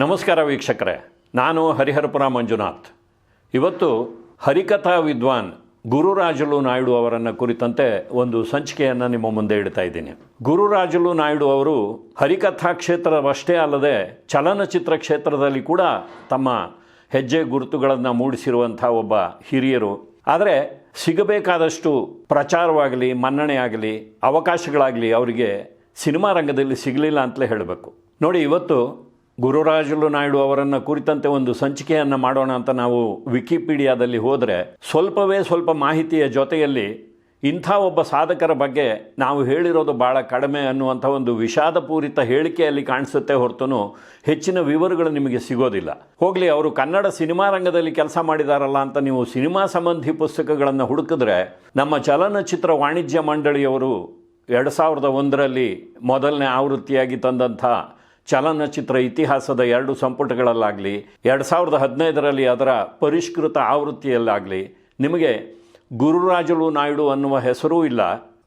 ನಮಸ್ಕಾರ ವೀಕ್ಷಕರೇ, ನಾನು ಹರಿಹರಪುರ ಮಂಜುನಾಥ್. ಇವತ್ತು ಹರಿಕಥಾ ವಿದ್ವಾನ್ ಗುರುರಾಜುಲು ನಾಯ್ಡು ಅವರನ್ನು ಕುರಿತಂತೆ ಒಂದು ಸಂಚಿಕೆಯನ್ನು ನಿಮ್ಮ ಮುಂದೆ ಇಡ್ತಾ ಇದ್ದೀನಿ. ಗುರುರಾಜುಲು ನಾಯ್ಡು ಅವರು ಹರಿಕಥಾ ಕ್ಷೇತ್ರವಷ್ಟೇ ಅಲ್ಲದೆ ಚಲನಚಿತ್ರ ಕ್ಷೇತ್ರದಲ್ಲಿ ಕೂಡ ತಮ್ಮ ಹೆಜ್ಜೆ ಗುರುತುಗಳನ್ನು ಮೂಡಿಸಿರುವಂಥ ಒಬ್ಬ ಹಿರಿಯರು. ಆದರೆ ಸಿಗಬೇಕಾದಷ್ಟು ಪ್ರಚಾರವಾಗಲಿ ಮನ್ನಣೆ ಆಗಲಿ ಅವಕಾಶಗಳಾಗಲಿ ಅವರಿಗೆ ಸಿನಿಮಾ ರಂಗದಲ್ಲಿ ಸಿಗಲಿಲ್ಲ ಅಂತಲೇ ಹೇಳಬೇಕು. ನೋಡಿ, ಇವತ್ತು ಗುರುರಾಜುಲು ನಾಯ್ಡು ಅವರನ್ನು ಕುರಿತಂತೆ ಒಂದು ಸಂಚಿಕೆಯನ್ನು ಮಾಡೋಣ ಅಂತ ನಾವು ವಿಕಿಪೀಡಿಯಾದಲ್ಲಿ ಹೋದರೆ ಸ್ವಲ್ಪವೇ ಸ್ವಲ್ಪ ಮಾಹಿತಿಯ ಜೊತೆಯಲ್ಲಿ ಇಂಥ ಒಬ್ಬ ಸಾಧಕರ ಬಗ್ಗೆ ನಾವು ಹೇಳಿರೋದು ಭಾಳ ಕಡಿಮೆ ಅನ್ನುವಂಥ ಒಂದು ವಿಷಾದಪೂರಿತ ಹೇಳಿಕೆಯಲ್ಲಿ ಕಾಣಿಸುತ್ತೆ ಹೊರತುನು ಹೆಚ್ಚಿನ ವಿವರಗಳು ನಿಮಗೆ ಸಿಗೋದಿಲ್ಲ. ಹೋಗಲಿ, ಅವರು ಕನ್ನಡ ಸಿನಿಮಾ ರಂಗದಲ್ಲಿ ಕೆಲಸ ಮಾಡಿದಾರಲ್ಲ ಅಂತ ನೀವು ಸಿನಿಮಾ ಸಂಬಂಧಿ ಪುಸ್ತಕಗಳನ್ನು ಹುಡುಕಿದ್ರೆ ನಮ್ಮ ಚಲನಚಿತ್ರ ವಾಣಿಜ್ಯ ಮಂಡಳಿಯವರು ಎರಡು ಸಾವಿರದ ಒಂದರಲ್ಲಿ ಮೊದಲನೇ ಆವೃತ್ತಿಯಾಗಿ ತಂದಂಥ ಚಲನಚಿತ್ರ ಇತಿಹಾಸದ ಎರಡು ಸಂಪುಟಗಳಲ್ಲಾಗಲಿ, ಎರಡು ಸಾವಿರದ ಹದಿನೈದರಲ್ಲಿ ಅದರ ಪರಿಷ್ಕೃತ ಆವೃತ್ತಿಯಲ್ಲಾಗಲಿ, ನಿಮಗೆ ಗುರುರಾಜುಲು ನಾಯ್ಡು ಅನ್ನುವ ಹೆಸರೂ ಇಲ್ಲ,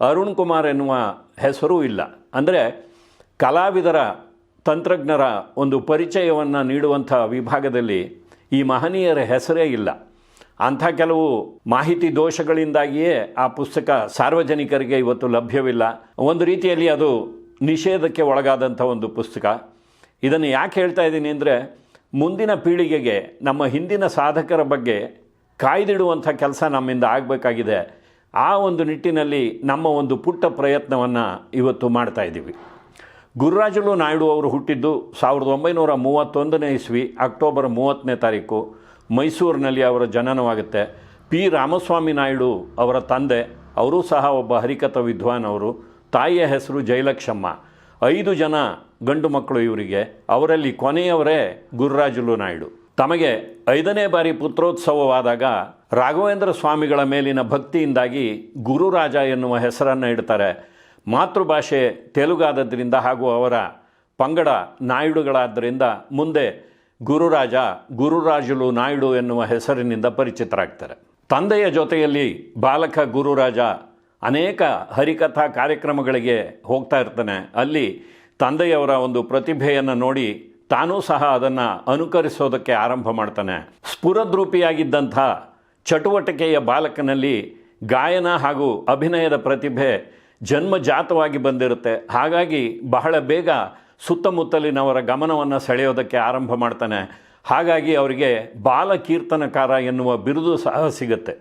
ಅರುಣ್ ಕುಮಾರ್ ಎನ್ನುವ ಹೆಸರೂ ಇಲ್ಲ. ಅಂದರೆ ಕಲಾವಿದರ, ತಂತ್ರಜ್ಞರ ಒಂದು ಪರಿಚಯವನ್ನು ನೀಡುವಂಥ ವಿಭಾಗದಲ್ಲಿ ಈ ಮಹನೀಯರ ಹೆಸರೇ ಇಲ್ಲ. ಅಂಥ ಕೆಲವು ಮಾಹಿತಿ ದೋಷಗಳಿಂದಾಗಿಯೇ ಆ ಪುಸ್ತಕ ಸಾರ್ವಜನಿಕರಿಗೆ ಇವತ್ತು ಲಭ್ಯವಿಲ್ಲ. ಒಂದು ರೀತಿಯಲ್ಲಿ ಅದು ನಿಷೇಧಕ್ಕೆ ಒಳಗಾದಂಥ ಒಂದು ಪುಸ್ತಕ. ಇದನ್ನು ಯಾಕೆ ಹೇಳ್ತಾ ಇದ್ದೀನಿ ಅಂದರೆ ಮುಂದಿನ ಪೀಳಿಗೆಗೆ, ನಮ್ಮ ಹಿಂದಿನ ಸಾಧಕರ ಬಗ್ಗೆ ಕಾಯ್ದಿಡುವಂಥ ಕೆಲಸ ನಮ್ಮಿಂದ ಆಗಬೇಕಾಗಿದೆ. ಆ ಒಂದು ನಿಟ್ಟಿನಲ್ಲಿ ನಮ್ಮ ಒಂದು ಪುಟ್ಟ ಪ್ರಯತ್ನವನ್ನು ಇವತ್ತು ಮಾಡ್ತಾ ಇದ್ದೀವಿ. ಗುರುರಾಜುಲು ನಾಯ್ಡು ಅವರು ಹುಟ್ಟಿದ್ದು ಸಾವಿರದ ಒಂಬೈನೂರ ಮೂವತ್ತೊಂದನೇ ಇಸ್ವಿ, ಅಕ್ಟೋಬರ್ ಮೂವತ್ತನೇ ತಾರೀಕು. ಮೈಸೂರಿನಲ್ಲಿ ಅವರ ಜನನವಾಗುತ್ತೆ. ಪಿ. ರಾಮಸ್ವಾಮಿ ನಾಯ್ಡು ಅವರ ತಂದೆ, ಅವರೂ ಸಹ ಒಬ್ಬ ಹರಿಕಥ ವಿದ್ವಾನ್ ಅವರು. ತಾಯಿಯ ಹೆಸರು ಜಯಲಕ್ಷಮ್ಮ. ಐದು ಜನ ಗಂಡು ಮಕ್ಕಳು ಇವರಿಗೆ, ಅವರಲ್ಲಿ ಕೊನೆಯವರೇ ಗುರುರಾಜುಲು ನಾಯ್ಡು. ತಮಗೆ ಐದನೇ ಬಾರಿ ಪುತ್ರೋತ್ಸವವಾದಾಗ ರಾಘವೇಂದ್ರ ಸ್ವಾಮಿಗಳ ಮೇಲಿನ ಭಕ್ತಿಯಿಂದಾಗಿ ಗುರುರಾಜ ಎನ್ನುವ ಹೆಸರನ್ನು ಇಡ್ತಾರೆ. ಮಾತೃಭಾಷೆ ತೆಲುಗಾದದ್ರಿಂದ ಹಾಗೂ ಅವರ ಪಂಗಡ ನಾಯ್ಡುಗಳಾದ್ದರಿಂದ ಮುಂದೆ ಗುರುರಾಜ, ಗುರುರಾಜುಲು ನಾಯ್ಡು ಎನ್ನುವ ಹೆಸರಿನಿಂದ ಪರಿಚಿತರಾಗ್ತಾರೆ. ತಂದೆಯ ಜೊತೆಯಲ್ಲಿ ಬಾಲಕ ಗುರುರಾಜ ಅನೇಕ ಹರಿಕಥಾ ಕಾರ್ಯಕ್ರಮಗಳಿಗೆ ಹೋಗ್ತಾ ಇರ್ತಾನೆ. ಅಲ್ಲಿ ತಂದೆಯವರ ಒಂದು ಪ್ರತಿಭೆಯನ್ನು ನೋಡಿ ತಾನೂ ಸಹ ಅದನ್ನು ಅನುಕರಿಸೋದಕ್ಕೆ ಆರಂಭ ಮಾಡ್ತಾನೆ. ಸ್ಫುರದ್ರೂಪಿಯಾಗಿದ್ದಂಥ ಚಟುವಟಿಕೆಯ ಬಾಲಕನಲ್ಲಿ ಗಾಯನ ಹಾಗೂ ಅಭಿನಯದ ಪ್ರತಿಭೆ ಜನ್ಮಜಾತವಾಗಿ ಬಂದಿರುತ್ತೆ. ಹಾಗಾಗಿ ಬಹಳ ಬೇಗ ಸುತ್ತಮುತ್ತಲಿನವರ ಗಮನವನ್ನು ಸೆಳೆಯೋದಕ್ಕೆ ಆರಂಭ ಮಾಡ್ತಾನೆ. ಹಾಗಾಗಿ ಅವರಿಗೆ ಬಾಲ ಕೀರ್ತನಕಾರ ಎನ್ನುವ ಬಿರುದು ಸಹ ಸಿಗುತ್ತೆ.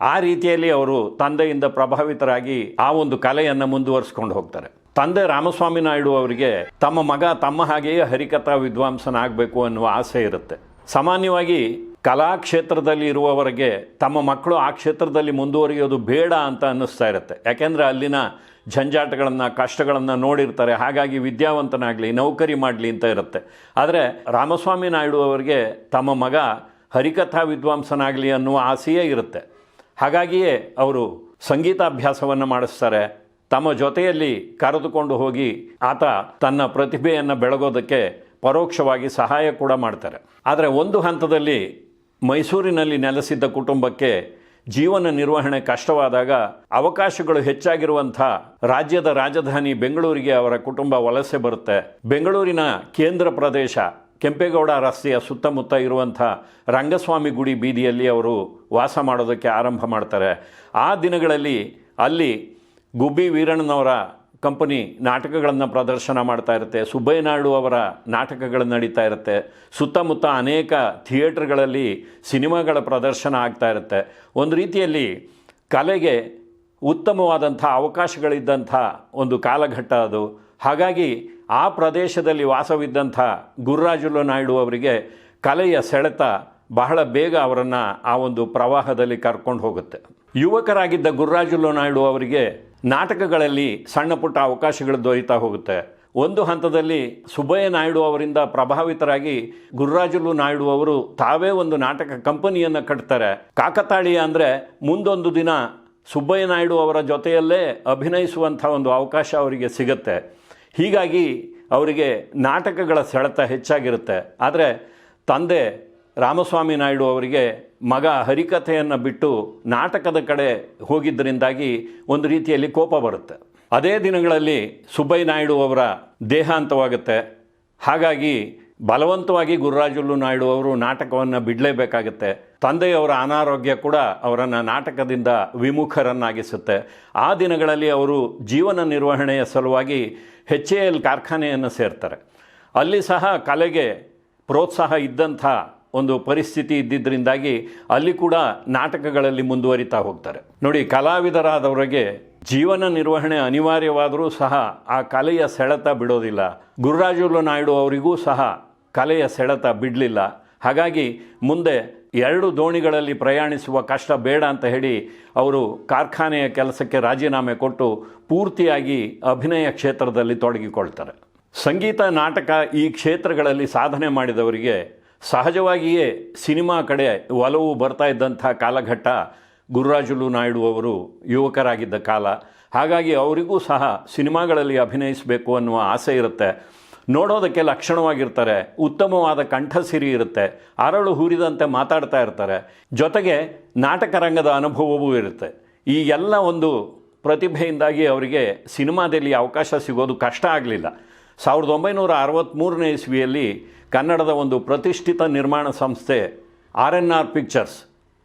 ಆ ರೀತಿಯಲ್ಲಿ ಅವರು ತಂದೆಯಿಂದ ಪ್ರಭಾವಿತರಾಗಿ ಆ ಒಂದು ಕಲೆಯನ್ನು ಮುಂದುವರಿಸ್ಕೊಂಡು ಹೋಗ್ತಾರೆ. ತಂದೆ ರಾಮಸ್ವಾಮಿ ನಾಯ್ಡು ಅವರಿಗೆ ತಮ್ಮ ಮಗ ತಮ್ಮ ಹಾಗೆಯೇ ಹರಿಕಥಾ ವಿದ್ವಾಂಸನಾಗಬೇಕು ಅನ್ನುವ ಆಸೆ ಇರುತ್ತೆ. ಸಾಮಾನ್ಯವಾಗಿ ಕಲಾ ಕ್ಷೇತ್ರದಲ್ಲಿ ಇರುವವರಿಗೆ ತಮ್ಮ ಮಕ್ಕಳು ಆ ಕ್ಷೇತ್ರದಲ್ಲಿ ಮುಂದುವರಿಯೋದು ಬೇಡ ಅಂತ ಅನ್ನಿಸ್ತಾ ಇರುತ್ತೆ. ಯಾಕೆಂದರೆ ಅಲ್ಲಿನ ಜಂಜಾಟಗಳನ್ನು ಕಷ್ಟಗಳನ್ನು ನೋಡಿರ್ತಾರೆ. ಹಾಗಾಗಿ ವಿದ್ಯಾವಂತನಾಗಲಿ, ನೌಕರಿ ಮಾಡಲಿ ಅಂತ ಇರುತ್ತೆ. ಆದರೆ ರಾಮಸ್ವಾಮಿ ನಾಯ್ಡು ಅವರಿಗೆ ತಮ್ಮ ಮಗ ಹರಿಕಥಾ ವಿದ್ವಾಂಸನಾಗಲಿ ಅನ್ನುವ ಆಸೆಯೇ ಇರುತ್ತೆ. ಹಾಗಾಗಿಯೇ ಅವರು ಸಂಗೀತಾಭ್ಯಾಸವನ್ನು ಮಾಡಿಸ್ತಾರೆ. ತಮ್ಮ ಜೊತೆಯಲ್ಲಿ ಕರೆದುಕೊಂಡು ಹೋಗಿ ಆತ ತನ್ನ ಪ್ರತಿಭೆಯನ್ನು ಬೆಳಗೋದಕ್ಕೆ ಪರೋಕ್ಷವಾಗಿ ಸಹಾಯ ಕೂಡ ಮಾಡ್ತಾರೆ. ಆದರೆ ಒಂದು ಹಂತದಲ್ಲಿ ಮೈಸೂರಿನಲ್ಲಿ ನೆಲೆಸಿದ್ದ ಕುಟುಂಬಕ್ಕೆ ಜೀವನ ನಿರ್ವಹಣೆ ಕಷ್ಟವಾದಾಗ ಅವಕಾಶಗಳು ಹೆಚ್ಚಾಗಿರುವಂಥ ರಾಜ್ಯದ ರಾಜಧಾನಿ ಬೆಂಗಳೂರಿಗೆ ಅವರ ಕುಟುಂಬ ವಲಸೆ ಬರುತ್ತೆ. ಬೆಂಗಳೂರಿನ ಕೇಂದ್ರ ಪ್ರದೇಶ ಕೆಂಪೇಗೌಡ ರಸ್ತೆಯ ಸುತ್ತಮುತ್ತ ಇರುವಂಥ ರಂಗಸ್ವಾಮಿ ಗುಡಿ ಬೀದಿಯಲ್ಲಿ ಅವರು ವಾಸ ಮಾಡೋದಕ್ಕೆ ಆರಂಭ ಮಾಡ್ತಾರೆ. ಆ ದಿನಗಳಲ್ಲಿ ಅಲ್ಲಿ ಗುಬ್ಬಿ ವೀರಣ್ಣನವರ ಕಂಪನಿ ನಾಟಕಗಳನ್ನು ಪ್ರದರ್ಶನ ಮಾಡ್ತಾ ಇರುತ್ತೆ. ಸುಬ್ಬಯ್ಯ ನಾಯ್ಡು ಅವರ ನಾಟಕಗಳು ನಡೀತಾ ಇರುತ್ತೆ. ಸುತ್ತಮುತ್ತ ಅನೇಕ ಥಿಯೇಟ್ರ್ಗಳಲ್ಲಿ ಸಿನಿಮಾಗಳ ಪ್ರದರ್ಶನ ಆಗ್ತಾ ಇರುತ್ತೆ. ಒಂದು ರೀತಿಯಲ್ಲಿ ಕಲೆಗೆ ಉತ್ತಮವಾದಂಥ ಅವಕಾಶಗಳಿದ್ದಂಥ ಒಂದು ಕಾಲಘಟ್ಟ ಅದು. ಹಾಗಾಗಿ ಆ ಪ್ರದೇಶದಲ್ಲಿ ವಾಸವಿದ್ದಂಥ ಗುರುರಾಜುಲು ನಾಯ್ಡು ಅವರಿಗೆ ಕಲೆಯ ಸೆಳೆತ ಬಹಳ ಬೇಗ ಅವರನ್ನು ಆ ಒಂದು ಪ್ರವಾಹದಲ್ಲಿ ಕರ್ಕೊಂಡು ಹೋಗುತ್ತೆ. ಯುವಕರಾಗಿದ್ದ ಗುರುರಾಜುಲು ನಾಯ್ಡು ಅವರಿಗೆ ನಾಟಕಗಳಲ್ಲಿ ಸಣ್ಣ ಪುಟ್ಟ ಅವಕಾಶಗಳು ದೊರೀತಾ ಹೋಗುತ್ತೆ. ಒಂದು ಹಂತದಲ್ಲಿ ಸುಬ್ಬಯ್ಯ ನಾಯ್ಡು ಅವರಿಂದ ಪ್ರಭಾವಿತರಾಗಿ ಗುರುರಾಜುಲು ನಾಯ್ಡು ಅವರು ತಾವೇ ಒಂದು ನಾಟಕ ಕಂಪನಿಯನ್ನು ಕಟ್ತಾರೆ. ಕಾಕತಾಳೀಯ ಅಂದರೆ ಮುಂದೊಂದು ದಿನ ಸುಬ್ಬಯ್ಯ ನಾಯ್ಡು ಅವರ ಜೊತೆಯಲ್ಲೇ ಅಭಿನಯಿಸುವಂಥ ಒಂದು ಅವಕಾಶ ಅವರಿಗೆ ಸಿಗುತ್ತೆ. ಹೀಗಾಗಿ ಅವರಿಗೆ ನಾಟಕಗಳ ಸೆಳೆತ ಹೆಚ್ಚಾಗಿರುತ್ತೆ. ಆದರೆ ತಂದೆ ರಾಮಸ್ವಾಮಿ ನಾಯ್ಡು ಅವರಿಗೆ ಮಗ ಹರಿಕಥೆಯನ್ನು ಬಿಟ್ಟು ನಾಟಕದ ಕಡೆ ಹೋಗಿದ್ದರಿಂದಾಗಿ ಒಂದು ರೀತಿಯಲ್ಲಿ ಕೋಪ ಬರುತ್ತೆ. ಅದೇ ದಿನಗಳಲ್ಲಿ ಸುಬ್ಬಯ್ಯ ನಾಯ್ಡು ಅವರ ದೇಹಾಂತವಾಗುತ್ತೆ. ಹಾಗಾಗಿ ಬಲವಂತವಾಗಿ ಗುರುರಾಜುಲ್ಲು ನಾಯ್ಡು ಅವರು ನಾಟಕವನ್ನು ಬಿಡಲೇಬೇಕಾಗತ್ತೆ. ತಂದೆಯವರ ಅನಾರೋಗ್ಯ ಕೂಡ ಅವರನ್ನು ನಾಟಕದಿಂದ ವಿಮುಖರನ್ನಾಗಿಸುತ್ತೆ. ಆ ದಿನಗಳಲ್ಲಿ ಅವರು ಜೀವನ ನಿರ್ವಹಣೆಯ ಸಲುವಾಗಿ ಎಚ್ ಎ ಎಲ್ ಕಾರ್ಖಾನೆಯನ್ನು ಸೇರ್ತಾರೆ. ಅಲ್ಲಿ ಸಹ ಕಲೆಗೆ ಪ್ರೋತ್ಸಾಹ ಇದ್ದಂಥ ಒಂದು ಪರಿಸ್ಥಿತಿ ಇದ್ದಿದ್ದರಿಂದಾಗಿ ಅಲ್ಲಿ ಕೂಡ ನಾಟಕಗಳಲ್ಲಿ ಮುಂದುವರಿತಾ ಹೋಗ್ತಾರೆ. ನೋಡಿ, ಕಲಾವಿದರಾದವರಿಗೆ ಜೀವನ ನಿರ್ವಹಣೆ ಅನಿವಾರ್ಯವಾದರೂ ಸಹ ಆ ಕಲೆಯ ಸೆಳೆತ ಬಿಡೋದಿಲ್ಲ. ಗುರುರಾಜುಲು ನಾಯ್ಡು ಅವರಿಗೂ ಸಹ ಕಲೆಯ ಸೆಳೆತ ಬಿಡಲಿಲ್ಲ. ಹಾಗಾಗಿ ಮುಂದೆ ಎರಡು ದೋಣಿಗಳಲ್ಲಿ ಪ್ರಯಾಣಿಸುವ ಕಷ್ಟ ಬೇಡ ಅಂತ ಹೇಳಿ ಅವರು ಕಾರ್ಖಾನೆಯ ಕೆಲಸಕ್ಕೆ ರಾಜೀನಾಮೆ ಕೊಟ್ಟು ಪೂರ್ತಿಯಾಗಿ ಅಭಿನಯ ಕ್ಷೇತ್ರದಲ್ಲಿ ತೊಡಗಿಕೊಳ್ತಾರೆ. ಸಂಗೀತ, ನಾಟಕ ಈ ಕ್ಷೇತ್ರಗಳಲ್ಲಿ ಸಾಧನೆ ಮಾಡಿದವರಿಗೆ ಸಹಜವಾಗಿಯೇ ಸಿನಿಮಾ ಕಡೆ ಒಲವು ಬರ್ತಾ ಇದ್ದಂಥ ಕಾಲಘಟ್ಟ ಗುರುರಾಜುಲು ನಾಯ್ಡು ಅವರು ಯುವಕರಾಗಿದ್ದ ಕಾಲ. ಹಾಗಾಗಿ ಅವರಿಗೂ ಸಹ ಸಿನಿಮಾಗಳಲ್ಲಿ ಅಭಿನಯಿಸಬೇಕು ಅನ್ನುವ ಆಸೆ ಇರುತ್ತೆ. ನೋಡೋದಕ್ಕೆ ಲಕ್ಷಣವಾಗಿರ್ತಾರೆ. ಉತ್ತಮವಾದ ಕಂಠಸಿರಿ ಇರುತ್ತೆ. ಅರಳು ಹೂರಿದಂತೆ ಮಾತಾಡ್ತಾ ಇರ್ತಾರೆ. ಜೊತೆಗೆ ನಾಟಕ ರಂಗದ ಅನುಭವವೂ ಇರುತ್ತೆ. ಈ ಎಲ್ಲ ಒಂದು ಪ್ರತಿಭೆಯಿಂದಾಗಿ ಅವರಿಗೆ ಸಿನಿಮಾದಲ್ಲಿ ಅವಕಾಶ ಸಿಗೋದು ಕಷ್ಟ ಆಗಲಿಲ್ಲ. ಸಾವಿರದ ಒಂಬೈನೂರ ಅರವತ್ತ್ಮೂರನೇ ಇಸ್ವಿಯಲ್ಲಿ ಕನ್ನಡದ ಒಂದು ಪ್ರತಿಷ್ಠಿತ ನಿರ್ಮಾಣ ಸಂಸ್ಥೆ R N R pictures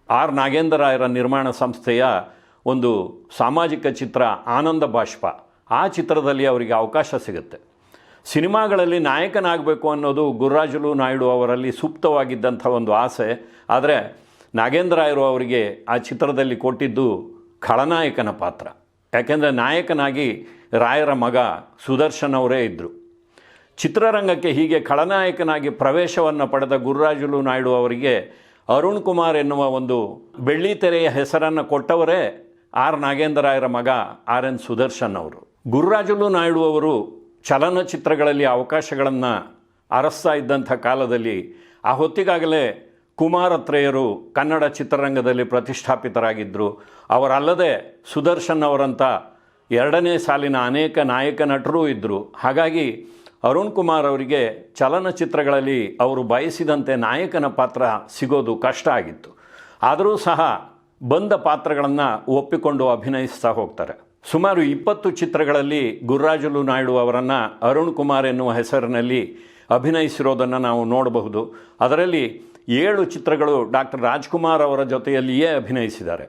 R Nagendra ರಾಯರ ನಿರ್ಮಾಣ ಸಂಸ್ಥೆಯ ಒಂದು ಸಾಮಾಜಿಕ ಚಿತ್ರ ಆನಂದ ಬಾಷ್ಪ. ಆ ಚಿತ್ರದಲ್ಲಿ ಅವರಿಗೆ ಅವಕಾಶ ಸಿಗುತ್ತೆ. ಸಿನಿಮಾಗಳಲ್ಲಿ ನಾಯಕನಾಗಬೇಕು ಅನ್ನೋದು ಗುರುರಾಜುಲು ನಾಯ್ಡು ಅವರಲ್ಲಿ ಸುಪ್ತವಾಗಿದ್ದಂಥ ಒಂದು ಆಸೆ. ಆದರೆ ನಾಗೇಂದ್ರ ರಾಯರು ಅವರಿಗೆ ಆ ಚಿತ್ರದಲ್ಲಿ ಕೊಟ್ಟಿದ್ದು ಖಳನಾಯಕನ ಪಾತ್ರ. ಯಾಕೆಂದರೆ ನಾಯಕನಾಗಿ ರಾಯರ ಮಗ ಸುದರ್ಶನ್ ಅವರೇ ಇದ್ದರು ಚಿತ್ರರಂಗಕ್ಕೆ ಹೀಗೆ ಖಳನಾಯಕನಾಗಿ ಪ್ರವೇಶವನ್ನು ಪಡೆದ ಗುರುರಾಜುಲು ನಾಯ್ಡು ಅವರಿಗೆ ಅರುಣ್ ಕುಮಾರ್ ಎನ್ನುವ ಒಂದು ಬೆಳ್ಳಿತೆರೆಯ ಹೆಸರನ್ನು ಕೊಟ್ಟವರೇ ಆರ್ ನಾಗೇಂದ್ರಾಯರ ಮಗ ಆರ್ ಎನ್ ಸುದರ್ಶನ್ ಅವರು. ಗುರುರಾಜುಲು ನಾಯ್ಡು ಅವರು ಚಲನಚಿತ್ರಗಳಲ್ಲಿ ಅವಕಾಶಗಳನ್ನು ಅರಸ್ತಾ ಇದ್ದಂಥ ಕಾಲದಲ್ಲಿ ಆ ಹೊತ್ತಿಗಾಗಲೇ ಕುಮಾರತ್ರೇಯರು ಕನ್ನಡ ಚಿತ್ರರಂಗದಲ್ಲಿ ಪ್ರತಿಷ್ಠಾಪಿತರಾಗಿದ್ದರು ಅವರಲ್ಲದೆ ಸುದರ್ಶನ್ ಅವರಂಥ ಎರಡನೇ ಸಾಲಿನ ಅನೇಕ ನಾಯಕ ನಟರೂ ಇದ್ದರು ಹಾಗಾಗಿ ಅರುಣ್ ಕುಮಾರ್ ಅವರಿಗೆ ಚಲನಚಿತ್ರಗಳಲ್ಲಿ ಅವರು ಬಯಸಿದಂತೆ ನಾಯಕನ ಪಾತ್ರ ಸಿಗೋದು ಕಷ್ಟ ಆಗಿತ್ತು. ಆದರೂ ಸಹ ಬಂದ ಪಾತ್ರಗಳನ್ನು ಒಪ್ಪಿಕೊಂಡು ಅಭಿನಯಿಸ್ತಾ ಹೋಗ್ತಾರೆ. ಸುಮಾರು ಇಪ್ಪತ್ತು ಚಿತ್ರಗಳಲ್ಲಿ ಗುರ್ರಾಜುಲು ನಾಯ್ಡು ಅವರನ್ನು ಅರುಣ್ ಕುಮಾರ್ ಎನ್ನುವ ಹೆಸರಿನಲ್ಲಿ ಅಭಿನಯಿಸಿರೋದನ್ನು ನಾವು ನೋಡಬಹುದು. ಅದರಲ್ಲಿ ಏಳು ಚಿತ್ರಗಳು ಡಾಕ್ಟರ್ ರಾಜ್ಕುಮಾರ್ ಅವರ ಜೊತೆಯಲ್ಲಿಯೇ ಅಭಿನಯಿಸಿದ್ದಾರೆ.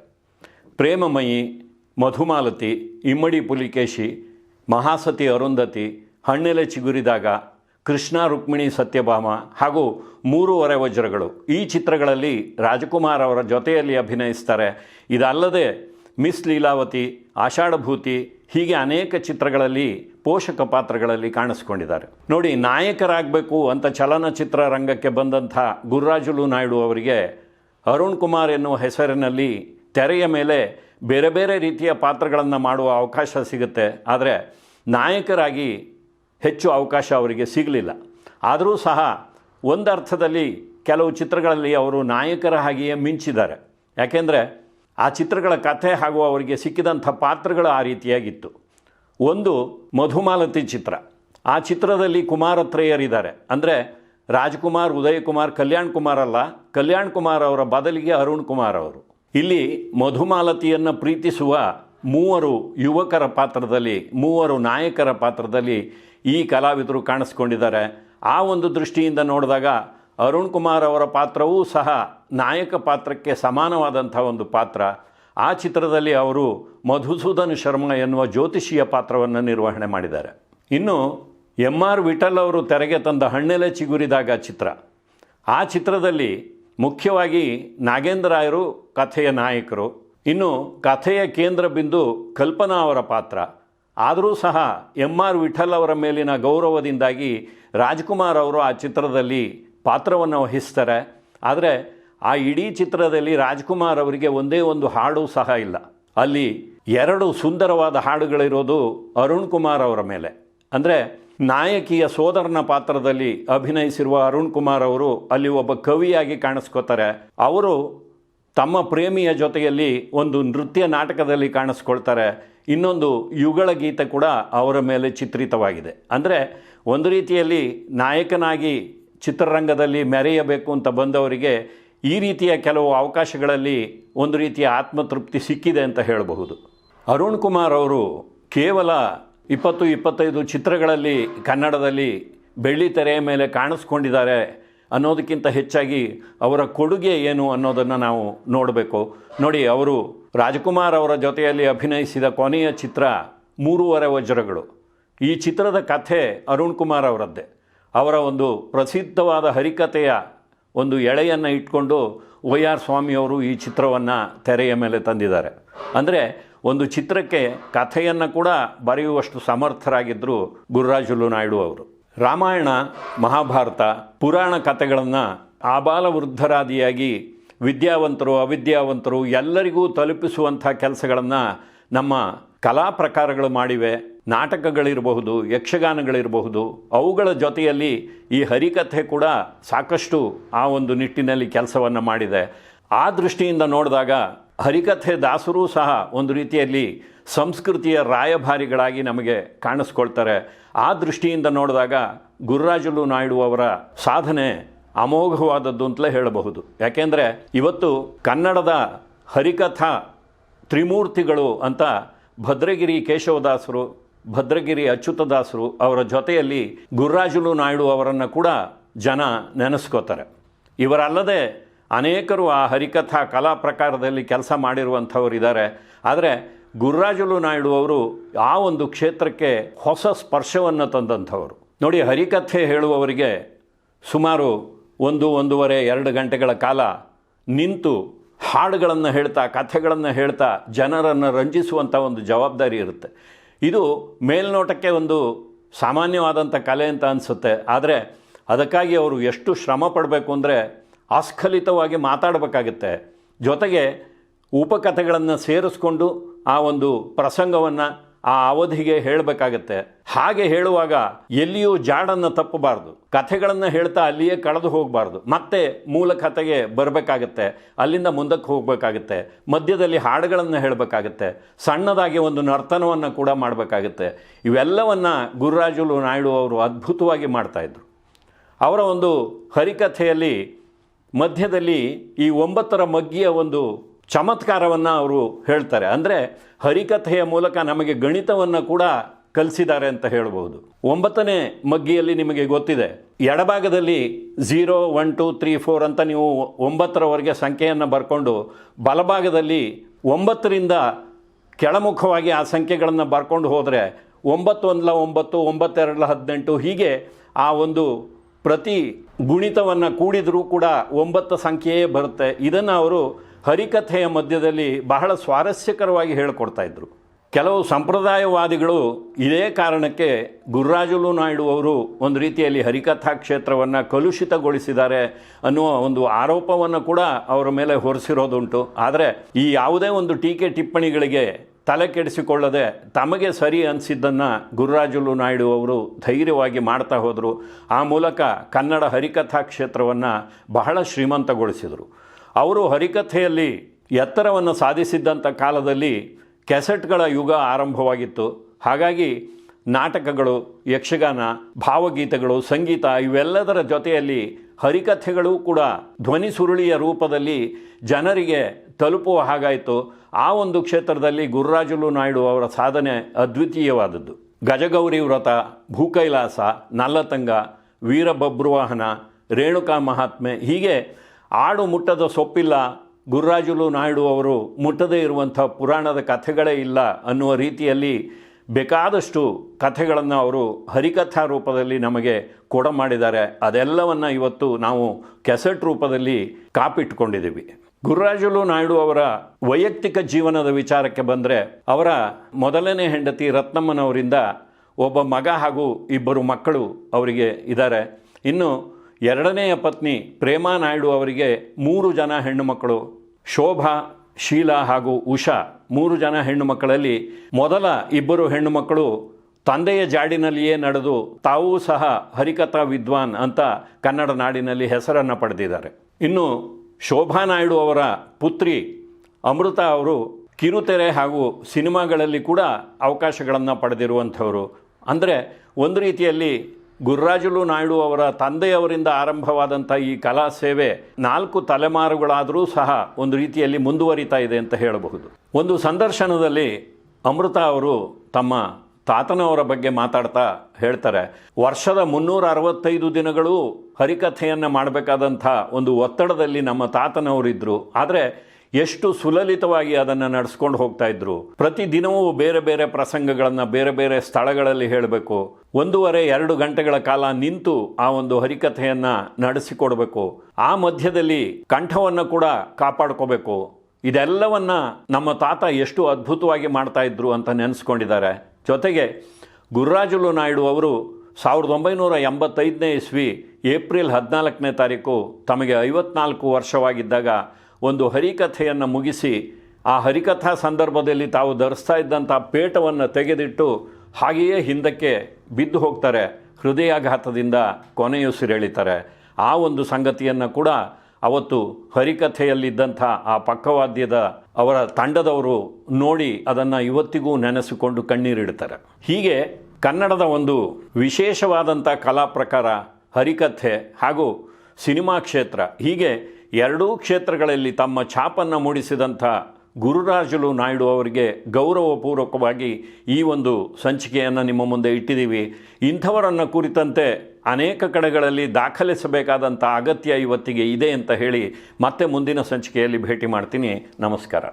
ಪ್ರೇಮಮಯಿ, ಮಧುಮಾಲತಿ, ಇಮ್ಮಡಿ ಪುಲಿಕೇಶಿ, ಮಹಾಸತಿ ಅರುಂಧತಿ ಹಣ್ಣೆಲೆ ಚಿಗುರಿದಾಗ ಕೃಷ್ಣ, ರುಕ್ಮಿಣಿ, ಸತ್ಯಭಾಮ ಹಾಗೂ ಮೂರುವರೆ ವಜ್ರಗಳು. ಈ ಚಿತ್ರಗಳಲ್ಲಿ ರಾಜಕುಮಾರ್ ಅವರ ಜೊತೆಯಲ್ಲಿ ಅಭಿನಯಿಸ್ತಾರೆ. ಇದಲ್ಲದೆ ಮಿಸ್ ಲೀಲಾವತಿ, ಆಷಾಢಭೂತಿ ಹೀಗೆ ಅನೇಕ ಚಿತ್ರಗಳಲ್ಲಿ ಪೋಷಕ ಪಾತ್ರಗಳಲ್ಲಿ ಕಾಣಿಸ್ಕೊಂಡಿದ್ದಾರೆ. ನೋಡಿ, ನಾಯಕರಾಗಬೇಕು ಅಂತ ಚಲನಚಿತ್ರ ರಂಗಕ್ಕೆ ಬಂದಂಥ ಗುರುರಾಜುಲು ನಾಯ್ಡು ಅವರಿಗೆ ಅರುಣ್ ಕುಮಾರ್ ಎನ್ನುವ ಹೆಸರಿನಲ್ಲಿ ತೆರೆಯ ಮೇಲೆ ಬೇರೆ ಬೇರೆ ರೀತಿಯ ಪಾತ್ರಗಳನ್ನು ಮಾಡುವ ಅವಕಾಶ ಸಿಗುತ್ತೆ. ಆದರೆ ನಾಯಕರಾಗಿ ಹೆಚ್ಚು ಅವಕಾಶ ಅವರಿಗೆ ಸಿಗಲಿಲ್ಲ. ಆದರೂ ಸಹ ಒಂದರ್ಥದಲ್ಲಿ ಕೆಲವು ಚಿತ್ರಗಳಲ್ಲಿ ಅವರು ನಾಯಕರ ಹಾಗೆಯೇ ಮಿಂಚಿದ್ದಾರೆ. ಯಾಕೆಂದರೆ ಆ ಚಿತ್ರಗಳ ಕಥೆ ಹಾಗೂ ಅವರಿಗೆ ಸಿಕ್ಕಿದಂಥ ಪಾತ್ರಗಳು ಆ ರೀತಿಯಾಗಿತ್ತು. ಒಂದು ಮಧುಮಾಲತಿ ಚಿತ್ರ. ಆ ಚಿತ್ರದಲ್ಲಿ ಕುಮಾರತ್ರೇಯರಿದ್ದಾರೆ. ಅಂದರೆ ರಾಜ್ಕುಮಾರ್, ಉದಯಕುಮಾರ್, ಕಲ್ಯಾಣ್ ಕುಮಾರ್ ಅಲ್ಲ, ಕಲ್ಯಾಣ್ ಕುಮಾರ್ ಅವರ ಬದಲಿಗೆ ಅರುಣ್ ಕುಮಾರ್ ಅವರು. ಇಲ್ಲಿ ಮಧುಮಾಲತಿಯನ್ನು ಪ್ರೀತಿಸುವ ಮೂವರು ಯುವಕರ ಪಾತ್ರದಲ್ಲಿ, ಮೂವರು ನಾಯಕರ ಪಾತ್ರದಲ್ಲಿ ಈ ಕಲಾವಿದರು ಕಾಣಿಸ್ಕೊಂಡಿದ್ದಾರೆ. ಆ ಒಂದು ದೃಷ್ಟಿಯಿಂದ ನೋಡಿದಾಗ ಅರುಣ್ ಕುಮಾರ್ ಅವರ ಪಾತ್ರವೂ ಸಹ ನಾಯಕ ಪಾತ್ರಕ್ಕೆ ಸಮಾನವಾದಂಥ ಒಂದು ಪಾತ್ರ. ಆ ಚಿತ್ರದಲ್ಲಿ ಅವರು ಮಧುಸೂದನ್ ಶರ್ಮಾ ಎನ್ನುವ ಜ್ಯೋತಿಷಿಯ ಪಾತ್ರವನ್ನು ನಿರ್ವಹಣೆ ಮಾಡಿದ್ದಾರೆ. ಇನ್ನು ಎಂ ಆರ್ ವಿಠಲ್ ಅವರು ತೆರೆಗೆ ತಂದ ಹಣ್ಣೆಲೆ ಚಿಗುರಿದಾಗ ಚಿತ್ರ. ಆ ಚಿತ್ರದಲ್ಲಿ ಮುಖ್ಯವಾಗಿ ನಾಗೇಂದ್ರಾಯರು ಕಥೆಯ ನಾಯಕರು. ಇನ್ನು ಕಥೆಯ ಕೇಂದ್ರ ಬಿಂದು ಕಲ್ಪನಾ ಅವರ ಪಾತ್ರ. ಆದರೂ ಸಹ ಎಂ ಆರ್ ವಿಠಲ್ ಅವರ ಮೇಲಿನ ಗೌರವದಿಂದಾಗಿ ರಾಜ್ಕುಮಾರ್ ಅವರು ಆ ಚಿತ್ರದಲ್ಲಿ ಪಾತ್ರವನ್ನು ವಹಿಸ್ತಾರೆ. ಆದರೆ ಆ ಇಡೀ ಚಿತ್ರದಲ್ಲಿ ರಾಜ್ಕುಮಾರ್ ಅವರಿಗೆ ಒಂದೇ ಒಂದು ಹಾಡು ಸಹ ಇಲ್ಲ. ಅಲ್ಲಿ ಎರಡು ಸುಂದರವಾದ ಹಾಡುಗಳಿರೋದು ಅರುಣ್ ಕುಮಾರ್ ಅವರ ಮೇಲೆ. ಅಂದರೆ ನಾಯಕಿಯ ಸೋದರನ ಪಾತ್ರದಲ್ಲಿ ಅಭಿನಯಿಸಿರುವ ಅರುಣ್ ಕುಮಾರ್ ಅವರು ಅಲ್ಲಿ ಒಬ್ಬ ಕವಿಯಾಗಿ ಕಾಣಿಸ್ಕೋತಾರೆ. ಅವರು ತಮ್ಮ ಪ್ರೇಮಿಯ ಜೊತೆಯಲ್ಲಿ ಒಂದು ನೃತ್ಯ ನಾಟಕದಲ್ಲಿ ಕಾಣಿಸ್ಕೊಳ್ತಾರೆ. ಇನ್ನೊಂದು ಯುಗಳ ಗೀತೆ ಕೂಡ ಅವರ ಮೇಲೆ ಚಿತ್ರಿತವಾಗಿದೆ. ಅಂದರೆ ಒಂದು ರೀತಿಯಲ್ಲಿ ನಾಯಕನಾಗಿ ಚಿತ್ರರಂಗದಲ್ಲಿ ಮೆರೆಯಬೇಕು ಅಂತ ಬಂದವರಿಗೆ ಈ ರೀತಿಯ ಕೆಲವು ಅವಕಾಶಗಳಲ್ಲಿ ಒಂದು ರೀತಿಯ ಆತ್ಮತೃಪ್ತಿ ಸಿಕ್ಕಿದೆ ಅಂತ ಹೇಳಬಹುದು. ಅರುಣ್ ಕುಮಾರ್ ಅವರು ಕೇವಲ ಇಪ್ಪತ್ತು ಇಪ್ಪತ್ತೈದು ಚಿತ್ರಗಳಲ್ಲಿ ಕನ್ನಡದಲ್ಲಿ ಬೆಳ್ಳಿ ತೆರೆಯ ಮೇಲೆ ಕಾಣಿಸ್ಕೊಂಡಿದ್ದಾರೆ. ಅನ್ನೋದಕ್ಕಿಂತ ಹೆಚ್ಚಾಗಿ ಅವರ ಕೊಡುಗೆ ಏನು ಅನ್ನೋದನ್ನು ನಾವು ನೋಡಬೇಕು. ನೋಡಿ, ಅವರು ರಾಜ್ಕುಮಾರ್ ಅವರ ಜೊತೆಯಲ್ಲಿ ಅಭಿನಯಿಸಿದ ಕೊನೆಯ ಚಿತ್ರ ಮೂರುವರೆ ವಜ್ರಗಳು. ಈ ಚಿತ್ರದ ಕಥೆ ಅರುಣ್ ಕುಮಾರ್ ಅವರದ್ದೇ. ಅವರ ಒಂದು ಪ್ರಸಿದ್ಧವಾದ ಹರಿಕತೆಯ ಒಂದು ಎಳೆಯನ್ನು ಇಟ್ಕೊಂಡು ವೈ ಆರ್ ಸ್ವಾಮಿಯವರು ಈ ಚಿತ್ರವನ್ನು ತೆರೆಯ ಮೇಲೆ ತಂದಿದ್ದಾರೆ. ಅಂದರೆ ಒಂದು ಚಿತ್ರಕ್ಕೆ ಕಥೆಯನ್ನು ಕೂಡ ಬರೆಯುವಷ್ಟು ಸಮರ್ಥರಾಗಿದ್ದರು ಗುರುರಾಜುಲು ನಾಯ್ಡು ಅವರು. ರಾಮಾಯಣ, ಮಹಾಭಾರತ, ಪುರಾಣ ಕಥೆಗಳನ್ನು ಆಬಾಲ ವೃದ್ಧರಾದಿಯಾಗಿ ವಿದ್ಯಾವಂತರು, ಅವಿದ್ಯಾವಂತರು ಎಲ್ಲರಿಗೂ ತಲುಪಿಸುವಂಥ ಕೆಲಸಗಳನ್ನು ನಮ್ಮ ಕಲಾ ಪ್ರಕಾರಗಳು ಮಾಡಿವೆ. ನಾಟಕಗಳಿರಬಹುದು, ಯಕ್ಷಗಾನಗಳಿರಬಹುದು, ಅವುಗಳ ಜೊತೆಯಲ್ಲಿ ಈ ಹರಿಕಥೆ ಕೂಡ ಸಾಕಷ್ಟು ಆ ಒಂದು ನಿಟ್ಟಿನಲ್ಲಿ ಕೆಲಸವನ್ನು ಮಾಡಿದೆ. ಆ ದೃಷ್ಟಿಯಿಂದ ನೋಡಿದಾಗ ಹರಿಕಥೆ ದಾಸರೂ ಸಹ ಒಂದು ರೀತಿಯಲ್ಲಿ ಸಂಸ್ಕೃತಿಯ ರಾಯಭಾರಿಗಳಾಗಿ ನಮಗೆ ಕಾಣಿಸ್ಕೊಳ್ತಾರೆ. ಆ ದೃಷ್ಟಿಯಿಂದ ನೋಡಿದಾಗ ಗುರುರಾಜುಲು ನಾಯ್ಡು ಅವರ ಸಾಧನೆ ಅಮೋಘವಾದದ್ದು ಅಂತಲೇ ಹೇಳಬಹುದು. ಯಾಕೆಂದರೆ ಇವತ್ತು ಕನ್ನಡದ ಹರಿಕಥಾ ತ್ರಿಮೂರ್ತಿಗಳು ಅಂತ ಭದ್ರಗಿರಿ ಕೇಶವದಾಸರು, ಭದ್ರಗಿರಿ ಅಚ್ಯುತದಾಸರು ಅವರ ಜೊತೆಯಲ್ಲಿ ಗುರುರಾಜುಲು ನಾಯ್ಡು ಅವರನ್ನು ಕೂಡ ಜನ ನೆನೆಸ್ಕೋತಾರೆ. ಇವರಲ್ಲದೆ ಅನೇಕರು ಆ ಹರಿಕಥಾ ಕಲಾ ಪ್ರಕಾರದಲ್ಲಿ ಕೆಲಸ ಮಾಡಿರುವಂಥವರಿದ್ದಾರೆ ಆದರೆ ಗುರುರಾಜುಲು ನಾಯ್ಡು ಅವರು ಆ ಒಂದು ಕ್ಷೇತ್ರಕ್ಕೆ ಹೊಸ ಸ್ಪರ್ಶವನ್ನು ತಂದಂಥವರು. ನೋಡಿ, ಹರಿಕಥೆ ಹೇಳುವವರಿಗೆ ಸುಮಾರು ಒಂದು, ಒಂದೂವರೆ, ಎರಡು ಗಂಟೆಗಳ ಕಾಲ ನಿಂತು ಹಾಡುಗಳನ್ನು ಹೇಳ್ತಾ, ಕಥೆಗಳನ್ನು ಹೇಳ್ತಾ ಜನರನ್ನು ರಂಜಿಸುವಂಥ ಒಂದು ಜವಾಬ್ದಾರಿ ಇರುತ್ತೆ. ಇದು ಮೇಲ್ನೋಟಕ್ಕೆ ಒಂದು ಸಾಮಾನ್ಯವಾದಂಥ ಕಲೆ ಅಂತ ಅನಿಸುತ್ತೆ. ಆದರೆ ಅದಕ್ಕಾಗಿ ಅವರು ಎಷ್ಟು ಶ್ರಮ ಪಡಬೇಕು ಅಂದರೆ ಅಸ್ಖಲಿತವಾಗಿ ಮಾತಾಡಬೇಕಾಗತ್ತೆ. ಜೊತೆಗೆ ಉಪಕಥೆಗಳನ್ನು ಸೇರಿಸ್ಕೊಂಡು ಆ ಒಂದು ಪ್ರಸಂಗವನ್ನು ಆ ಅವಧಿಗೆ ಹೇಳಬೇಕಾಗತ್ತೆ. ಹಾಗೆ ಹೇಳುವಾಗ ಎಲ್ಲಿಯೂ ಜಾಡನ್ನು ತಪ್ಪಬಾರ್ದು. ಕಥೆಗಳನ್ನು ಹೇಳ್ತಾ ಅಲ್ಲಿಯೇ ಕಳೆದು ಹೋಗಬಾರ್ದು. ಮತ್ತೆ ಮೂಲ ಕಥೆಗೆ ಬರಬೇಕಾಗತ್ತೆ. ಅಲ್ಲಿಂದ ಮುಂದಕ್ಕೆ ಹೋಗಬೇಕಾಗತ್ತೆ. ಮಧ್ಯದಲ್ಲಿ ಹಾಡುಗಳನ್ನು ಹೇಳಬೇಕಾಗತ್ತೆ. ಸಣ್ಣದಾಗಿ ಒಂದು ನರ್ತನವನ್ನು ಕೂಡ ಮಾಡಬೇಕಾಗತ್ತೆ. ಇವೆಲ್ಲವನ್ನು ಗುರುರಾಜುಲು ನಾಯ್ಡು ಅವರು ಅದ್ಭುತವಾಗಿ ಮಾಡ್ತಾಯಿದ್ರು ಅವರ ಒಂದು ಹರಿಕಥೆಯಲ್ಲಿ ಮಧ್ಯದಲ್ಲಿ ಈ ಒಂಬತ್ತರ ಮಗ್ಗಿಯ ಒಂದು ಚಮತ್ಕಾರವನ್ನು ಅವರು ಹೇಳ್ತಾರೆ. ಅಂದರೆ ಹರಿಕಥೆಯ ಮೂಲಕ ನಮಗೆ ಗಣಿತವನ್ನು ಕೂಡ ಕಲಿಸಿದ್ದಾರೆ ಅಂತ ಹೇಳಬಹುದು. ಒಂಬತ್ತನೇ ಮಗ್ಗಿಯಲ್ಲಿ ನಿಮಗೆ ಗೊತ್ತಿದೆ. ಎಡಭಾಗದಲ್ಲಿ zero one, two, three, four ಅಂತ ನೀವು ಒಂಬತ್ತರವರೆಗೆ ಸಂಖ್ಯೆಯನ್ನು ಬರ್ಕೊಂಡು ಬಲಭಾಗದಲ್ಲಿ ಒಂಬತ್ತರಿಂದ ಕೆಳಮುಖವಾಗಿ ಆ ಸಂಖ್ಯೆಗಳನ್ನು ಬರ್ಕೊಂಡು ಹೋದರೆ ಒಂಬತ್ತು ಒಂದಲ ಒಂಬತ್ತು, ಒಂಬತ್ತೆರಡಲ ಹದಿನೆಂಟು ಹೀಗೆ ಆ ಒಂದು ಪ್ರತಿ ಗುಣಿತವನ್ನು ಕೂಡಿದರೂ ಕೂಡ ಒಂಬತ್ತು ಸಂಖ್ಯೆಯೇ ಬರುತ್ತೆ. ಇದನ್ನು ಅವರು ಹರಿಕಥೆಯ ಮಧ್ಯದಲ್ಲಿ ಬಹಳ ಸ್ವಾರಸ್ಯಕರವಾಗಿ ಹೇಳಿಕೊಡ್ತಾ ಇದ್ದರು ಕೆಲವು ಸಂಪ್ರದಾಯವಾದಿಗಳು ಇದೇ ಕಾರಣಕ್ಕೆ ಗುರುರಾಜುಲು ನಾಯ್ಡು ಅವರು ಒಂದು ರೀತಿಯಲ್ಲಿ ಹರಿಕಥಾ ಕ್ಷೇತ್ರವನ್ನು ಕಲುಷಿತಗೊಳಿಸಿದ್ದಾರೆ ಅನ್ನುವ ಒಂದು ಆರೋಪವನ್ನು ಕೂಡ ಅವರ ಮೇಲೆ ಹೊರಿಸಿರೋದುಂಟು. ಆದರೆ ಈ ಯಾವುದೇ ಒಂದು ಟೀಕೆ ಟಿಪ್ಪಣಿಗಳಿಗೆ ತಲೆ ಕೆಡಿಸಿಕೊಳ್ಳದೆ ತಮಗೆ ಸರಿ ಅನಿಸಿದ್ದನ್ನು ಗುರುರಾಜುಲು ನಾಯ್ಡು ಅವರು ಧೈರ್ಯವಾಗಿ ಮಾಡ್ತಾ ಹೋದರು. ಆ ಮೂಲಕ ಕನ್ನಡ ಹರಿಕಥಾ ಕ್ಷೇತ್ರವನ್ನು ಬಹಳ ಶ್ರೀಮಂತಗೊಳಿಸಿದರು. ಅವರು ಹರಿಕಥೆಯಲ್ಲಿ ಎತ್ತರವನ್ನು ಸಾಧಿಸಿದ್ದಂಥ ಕಾಲದಲ್ಲಿ ಕೆಸೆಟ್ಗಳ ಯುಗ ಆರಂಭವಾಗಿತ್ತು. ಹಾಗಾಗಿ ನಾಟಕಗಳು, ಯಕ್ಷಗಾನ, ಭಾವಗೀತೆಗಳು, ಸಂಗೀತ ಇವೆಲ್ಲದರ ಜೊತೆಯಲ್ಲಿ ಹರಿಕಥೆಗಳು ಕೂಡ ಧ್ವನಿ ಸುರುಳಿಯ ರೂಪದಲ್ಲಿ ಜನರಿಗೆ ತಲುಪುವ ಹಾಗಾಯಿತು. ಆ ಒಂದು ಕ್ಷೇತ್ರದಲ್ಲಿ ಗುರುರಾಜುಲು ನಾಯ್ಡು ಅವರ ಸಾಧನೆ ಅದ್ವಿತೀಯವಾದದ್ದು. ಗಜಗೌರಿ ವ್ರತ, ಭೂಕೈಲಾಸ, ನಲ್ಲತಂಗ ವೀರಬಬ್ರುವಾಹನ ರೇಣುಕಾ ಮಹಾತ್ಮೆ ಹೀಗೆ ಆಡು ಮುಟ್ಟದ ಸೊಪ್ಪಿಲ್ಲ ಗುರುರಾಜುಲು ನಾಯ್ಡು ಅವರು ಮುಟ್ಟದೇ ಇರುವಂಥ ಪುರಾಣದ ಕಥೆಗಳೇ ಇಲ್ಲ ಅನ್ನುವ ರೀತಿಯಲ್ಲಿ ಬೇಕಾದಷ್ಟು ಕಥೆಗಳನ್ನು ಅವರು ಹರಿಕಥಾ ರೂಪದಲ್ಲಿ ನಮಗೆ ಕೊಡ ಮಾಡಿದ್ದಾರೆ. ಅದೆಲ್ಲವನ್ನು ಇವತ್ತು ನಾವು ಕೆಸೆಟ್ ರೂಪದಲ್ಲಿ ಕಾಪಿಟ್ಕೊಂಡಿದ್ದೀವಿ. ಗುರುರಾಜುಲು ನಾಯ್ಡು ಅವರ ವೈಯಕ್ತಿಕ ಜೀವನದ ವಿಚಾರಕ್ಕೆ ಬಂದರೆ ಅವರ ಮೊದಲನೇ ಹೆಂಡತಿ ರತ್ನಮ್ಮನವರಿಂದ ಒಬ್ಬ ಮಗ ಹಾಗೂ ಇಬ್ಬರು ಮಕ್ಕಳು ಅವರಿಗೆ ಇದ್ದಾರೆ. ಇನ್ನು ಎರಡನೆಯ ಪತ್ನಿ ಪ್ರೇಮಾ ನಾಯ್ಡು ಅವರಿಗೆ ಮೂರು ಜನ ಹೆಣ್ಣು ಮಕ್ಕಳು. ಶೋಭಾ, ಶೀಲಾ ಹಾಗೂ ಉಷಾ ಮೂರು ಜನ ಹೆಣ್ಣು ಮಕ್ಕಳಲ್ಲಿ ಮೊದಲ ಇಬ್ಬರು ಹೆಣ್ಣು ಮಕ್ಕಳು ತಂದೆಯ ಜಾಡಿನಲ್ಲಿಯೇ ನಡೆದು ತಾವೂ ಸಹ ಹರಿಕಥಾ ವಿದ್ವಾನ್ ಅಂತ ಕನ್ನಡ ನಾಡಿನಲ್ಲಿ ಹೆಸರನ್ನು ಪಡೆದಿದ್ದಾರೆ. ಇನ್ನು ಶೋಭಾ ನಾಯ್ಡು ಅವರ ಪುತ್ರಿ ಅಮೃತ ಅವರು ಕಿರುತೆರೆ ಹಾಗೂ ಸಿನಿಮಾಗಳಲ್ಲಿ ಕೂಡ ಅವಕಾಶಗಳನ್ನು ಪಡೆದಿರುವಂಥವರು. ಅಂದರೆ ಒಂದು ರೀತಿಯಲ್ಲಿ ಗುರುರಾಜುಲು ನಾಯ್ಡು ಅವರ ತಂದೆಯವರಿಂದ ಆರಂಭವಾದಂಥ ಈ ಕಲಾ ಸೇವೆ ನಾಲ್ಕು ತಲೆಮಾರುಗಳಾದರೂ ಸಹ ಒಂದು ರೀತಿಯಲ್ಲಿ ಮುಂದುವರಿತಾ ಇದೆ ಅಂತ ಹೇಳಬಹುದು. ಒಂದು ಸಂದರ್ಶನದಲ್ಲಿ ಅಮೃತ ಅವರು ತಮ್ಮ ತಾತನವರ ಬಗ್ಗೆ ಮಾತಾಡ್ತಾ ಹೇಳ್ತಾರೆ, ವರ್ಷದ ಮುನ್ನೂರ ಅರವತ್ತೈದು ದಿನಗಳು ಹರಿಕಥೆಯನ್ನು ಮಾಡಬೇಕಾದಂಥ ಒಂದು ಒತ್ತಡದಲ್ಲಿ ನಮ್ಮ ತಾತನವರಿದ್ದರು ಆದರೆ ಎಷ್ಟು ಸುಲಲಿತವಾಗಿ ಅದನ್ನು ನಡೆಸ್ಕೊಂಡು ಹೋಗ್ತಾ ಇದ್ರು. ಪ್ರತಿದಿನವೂ ಬೇರೆ ಬೇರೆ ಪ್ರಸಂಗಗಳನ್ನು ಬೇರೆ ಬೇರೆ ಸ್ಥಳಗಳಲ್ಲಿ ಹೇಳಬೇಕು. ಒಂದೂವರೆ ಎರಡು ಗಂಟೆಗಳ ಕಾಲ ನಿಂತು ಆ ಒಂದು ಹರಿಕಥೆಯನ್ನು ನಡೆಸಿಕೊಡಬೇಕು. ಆ ಮಧ್ಯದಲ್ಲಿ ಕಂಠವನ್ನು ಕೂಡ ಕಾಪಾಡ್ಕೋಬೇಕು. ಇದೆಲ್ಲವನ್ನ ನಮ್ಮ ತಾತ ಎಷ್ಟು ಅದ್ಭುತವಾಗಿ ಮಾಡ್ತಾ ಇದ್ರು ಅಂತ ನೆನೆಸ್ಕೊಂಡಿದ್ದಾರೆ. ಜೊತೆಗೆ ಗುರುರಾಜುಲು ನಾಯ್ಡು ಅವರು ಸಾವಿರದ ಒಂಬೈನೂರ ಎಂಬತ್ತೈದನೇ ಇಸ್ವಿ ಏಪ್ರಿಲ್ ಹದಿನಾಲ್ಕನೇ ತಾರೀಕು ತಮಗೆ ಐವತ್ನಾಲ್ಕು ವರ್ಷವಾಗಿದ್ದಾಗ ಒಂದು ಹರಿಕಥೆಯನ್ನು ಮುಗಿಸಿ ಆ ಹರಿಕಥಾ ಸಂದರ್ಭದಲ್ಲಿ ತಾವು ಧರಿಸ್ತಾ ಇದ್ದಂಥ ಪೇಟವನ್ನು ತೆಗೆದಿಟ್ಟು ಹಾಗೆಯೇ ಹಿಂದಕ್ಕೆ ಬಿದ್ದು ಹೋಗ್ತಾರೆ ಹೃದಯಾಘಾತದಿಂದ ಕೊನೆಯುಸಿರೆಳಿತಾರೆ. ಆ ಒಂದು ಸಂಗತಿಯನ್ನು ಕೂಡ ಅವತ್ತು ಹರಿಕಥೆಯಲ್ಲಿದ್ದಂಥ ಆ ಪಕ್ಕವಾದ್ಯದ ಅವರ ತಂಡದವರು ನೋಡಿ ಅದನ್ನು ಇವತ್ತಿಗೂ ನೆನೆಸಿಕೊಂಡು ಕಣ್ಣೀರಿಡ್ತಾರೆ. ಹೀಗೆ ಕನ್ನಡದ ಒಂದು ವಿಶೇಷವಾದಂಥ ಕಲಾ ಪ್ರಕಾರ ಹರಿಕಥೆ ಹಾಗೂ ಸಿನಿಮಾ ಕ್ಷೇತ್ರ, ಹೀಗೆ ಎರಡೂ ಕ್ಷೇತ್ರಗಳಲ್ಲಿ ತಮ್ಮ ಛಾಪನ್ನು ಮೂಡಿಸಿದಂಥ ಗುರುರಾಜುಲು ನಾಯ್ಡು ಅವರಿಗೆ ಗೌರವಪೂರ್ವಕವಾಗಿ ಈ ಒಂದು ಸಂಚಿಕೆಯನ್ನು ನಿಮ್ಮ ಮುಂದೆ ಇಟ್ಟಿದ್ದೀವಿ. ಇಂಥವರನ್ನು ಕುರಿತಂತೆ ಅನೇಕ ಕಡೆಗಳಲ್ಲಿ ದಾಖಲಿಸಬೇಕಾದಂಥ ಅಗತ್ಯ ಇವತ್ತಿಗೆ ಇದೆ ಅಂತ ಹೇಳಿ ಮತ್ತೆ ಮುಂದಿನ ಸಂಚಿಕೆಯಲ್ಲಿ ಭೇಟಿ ಮಾಡ್ತೀನಿ. ನಮಸ್ಕಾರ.